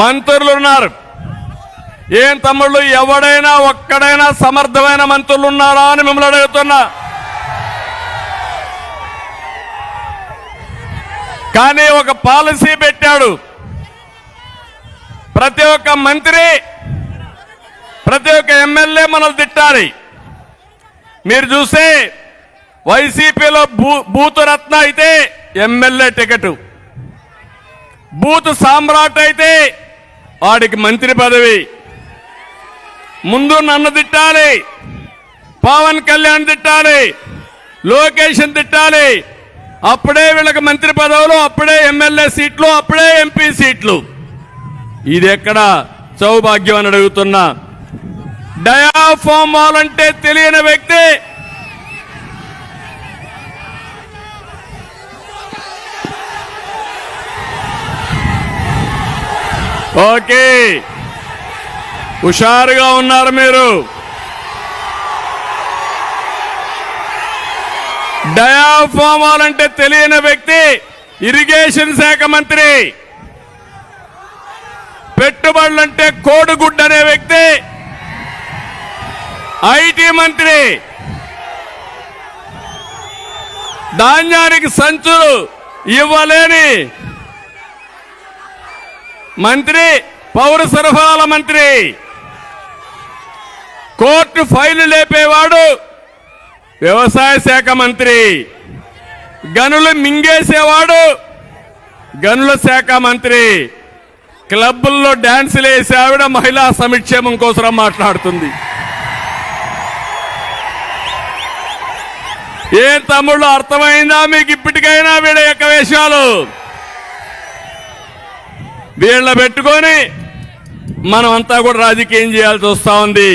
మంత్రులు ఉన్నారు. ఏం తమ్ముళ్ళు ఎవడైనా ఒక్కడైనా సమర్థమైన మంత్రులు ఉన్నారా అని మిమ్మల్ని అడుగుతున్నా. కానీ ఒక పాలసీ పెట్టాడు. ప్రతి ఒక్క మంత్రి ప్రతి ఒక్క ఎమ్మెల్యే మనల్ని తిట్టాలి. మీరు చూస్తే వైసీపీలో భూ భూతురత్న అయితే ఎమ్మెల్యే టికెట్. బూత్ సామ్రాట్ అయితే వాడికి మంత్రి పదవి. ముందు నన్ను తిట్టాలి పవన్ కళ్యాణ్ తిట్టాలి లోకేషన్ తిట్టాలి. అప్పుడే వీళ్ళకి మంత్రి పదవులు అప్పుడే ఎమ్మెల్యే సీట్లు అప్పుడే ఎంపీ సీట్లు. ఇది ఎక్కడ సౌభాగ్యం అని అడుగుతున్నా. డయాఫామ్ వాలంటే తెలియని వ్యక్తి ఓకే. హుషారుగా ఉన్నారు మీరు. డయాఫామాల్ అంటే తెలియని వ్యక్తి ఇరిగేషన్ శాఖ మంత్రి. పెట్టుబడులంటే కోడిగుడ్డు అనే వ్యక్తి. ఐటీ మంత్రి. ధాన్యానికి సంచులు ఇవ్వలేని మంత్రి పౌర సరఫరాల మంత్రి. కోర్టు ఫైలు లేపేవాడు వ్యవసాయ శాఖ మంత్రి. గనులు మింగేసేవాడు గనుల శాఖ మంత్రి. క్లబ్బుల్లో డాన్సులు వేసే ఆవిడ మహిళా సంక్షేమం కోసం మాట్లాడుతుంది. ఏ తమ్ముళ్ళు అర్థమైందా మీకు ఇప్పటికైనా వీడ యొక్క వేషాలు? వీళ్ళ పెట్టుకొని మనం అంతా కూడా రాజకీయం చేయాల్సి వస్తూ ఉంది.